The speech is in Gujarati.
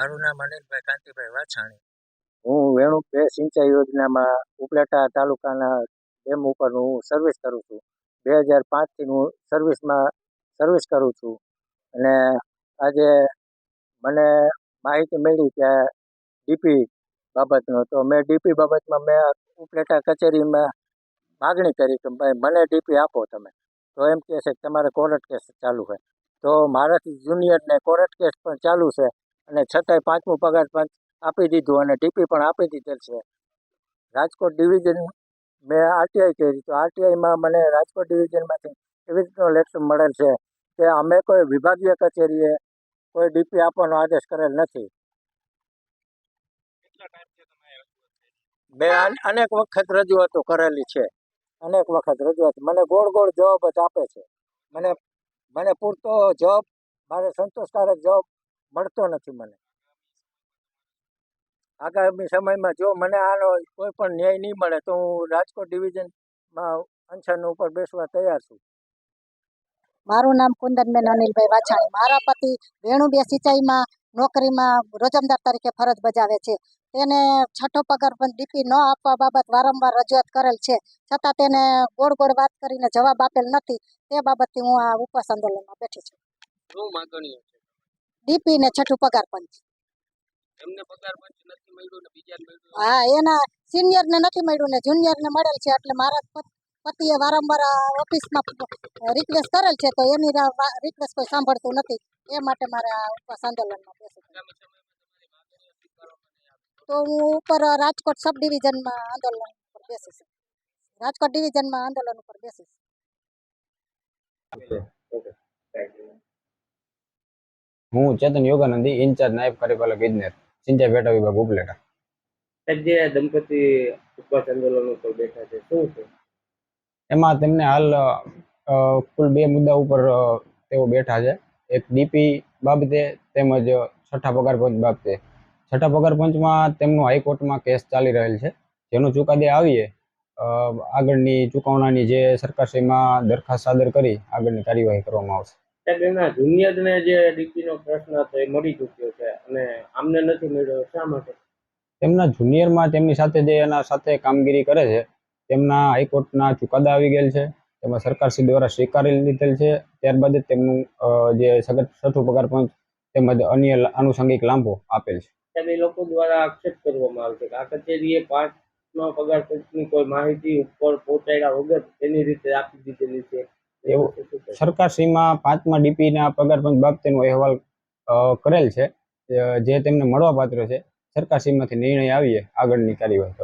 મારું નામ અનિલભાઈ કાંતિભાઈ વાછાણી. હું વેણુક બે સિંચાઈ યોજનામાં ઉપલેટા તાલુકાના ડેમ ઉપર હું સર્વિસ કરું છું. બે હજાર પાંચથી હું સર્વિસમાં સર્વિસ કરું છું. અને આજે મને માહિતી મળી કે ડીપી બાબતનો, તો મેં ડીપી બાબતમાં મેં ઉપલેટા કચેરીમાં માગણી કરી કે ભાઈ મને ડીપી આપો તમે. તો એમ કહે છે કે તમારે કોર્ટ કેસ ચાલુ છે. તો મારાથી જુનિયરને કોર્ટ કેસ પણ ચાલુ છે. અને છતાંય પાંચમું પગાર પંચ આપી દીધું અને ડીપી પણ આપી દીધેલ છે. રાજકોટ ડિવિઝન મેં આરટીઆઈ કરી તો આરટીઆઈમાં મને રાજકોટ ડિવિઝનમાંથી એવી રીતનો લેટર મળેલ છે કે અમે કોઈ વિભાગીય કચેરીએ કોઈ ડીપી આપવાનો આદેશ કરેલ નથી. મેં અનેક વખત રજૂઆતો કરેલી છે. અનેક વખત રજૂઆત. મને ગોળ ગોળ જવાબ જ આપે છે. મને મને પૂરતો જવાબ, મારે સંતોષકારક જવાબ મળતો નથી મને. આગામી સમયમાં જો મને આનો કોઈ પણ ન્યાય નહીં મળે તો હું રાજકોટ ડિવિઝનમાં અનશન ઉપર બેસવા તૈયાર છું. મારું નામ કુંદનબેન અનિલભાઈ વાછાણી. મારા પતિ વેણુબે સિંચાઈમાં નોકરીમાં રોજમદાર તરીકે ફરજ બજાવે છે. તેને છઠ્ઠો પગાર પણ ડીપી ન આપવા બાબત વારંવાર રજૂઆત કરેલ છે. છતાં તેને ગોળ ગોળ વાત કરીને જવાબ આપેલ નથી. તે બાબતથી હું આ ઉપવાસ આંદોલનમાં બેઠી છું. શું માગણીઓ છે. ડીપી ને છઠ્ઠું પગાર પંચ. એમને પગાર પંચ નથી મળ્યું ને બીજાને મળ્યું હા એના સિનિયરને નથી મળ્યું ને જુનિયરને મળેલ છે એટલે મારા પતિએ વારંવાર ઓફિસમાં રિક્વેસ્ટ કરેલ છે તો એની રિક્વેસ્ટ કોઈ સાંભળતું નથી. એ માટે મારે આ ઉપવાસ આંદોલનમાં બેસવું તો હું ઉપર રાજકોટ સબ ડિવિઝનમાં આંદોલન ઉપર બેસીશ રાજકોટ ડિવિઝનમાં આંદોલન ઉપર બેસીશ હું ચેતન યોગાનંદી ઇન્ચાર્જ નાયબ કાર્યપાલક ઇજનેર સિંચાઈ પેટા વિભાગ ઉપલેટા. સાહેબ જે દંપતી ઉપવાસ આંદોલન ઉપર બેઠા છે. શું છે? એમાં તેમને હાલ કુલ બે મુદ્દા ઉપર તેઓ બેઠા છે. એક ડીપી બાબતે તેમજ છઠ્ઠા પગાર પંચ બાબતે. છઠ્ઠા પગાર પંચમાં તેમનું હાઈકોર્ટમાં કેસ ચાલી રહેલ છે. જેનો ચુકાદે આવીએ આગળની ચુકવણાની જે સરકારશ્રીમાં દરખાસ્ત સાદર કરી આગળની કાર્યવાહી કરવામાં આવશે. સાહેબ એના જુનિયરને જે ડીપીનો પ્રશ્ન હતો એ મળી ચૂક્યો છે અને આમને નથી મળ્યો શા માટે? તેમના જુનિયરમાં તેમની સાથે જે એના સાથે કામગીરી કરે છે તેમના હાઈકોર્ટના ચુકાદા આવી ગયેલ છે તેમાં સરકારશ્રી દ્વારા સ્વીકારી લીધેલ છે ત્યારબાદ જ તેમનું જે સગત છઠ્ઠું પગાર પંચ તેમજ અન્ય આનુષંગિક લાંબો આપેલ છે. એ લોકો દ્વારા આક્ષેપ કરવામાં આવે છે કે આ કચેરીએ પાંચ નો પગાર પંચની કોઈ માહિતી ઉપર પહોંચાડ્યા વગર તેની રીતે આપી દીધેલી છે. એવું? સરકારશ્રીમાં પાંચમા ડીપીના પગાર પંચ બાબતેનો અહેવાલ કરેલ છે જે તેમને મળવાપાત્ર છે સરકારશ્રીમાંથી નિર્ણય આવીએ, આગળની કાર્યવાહી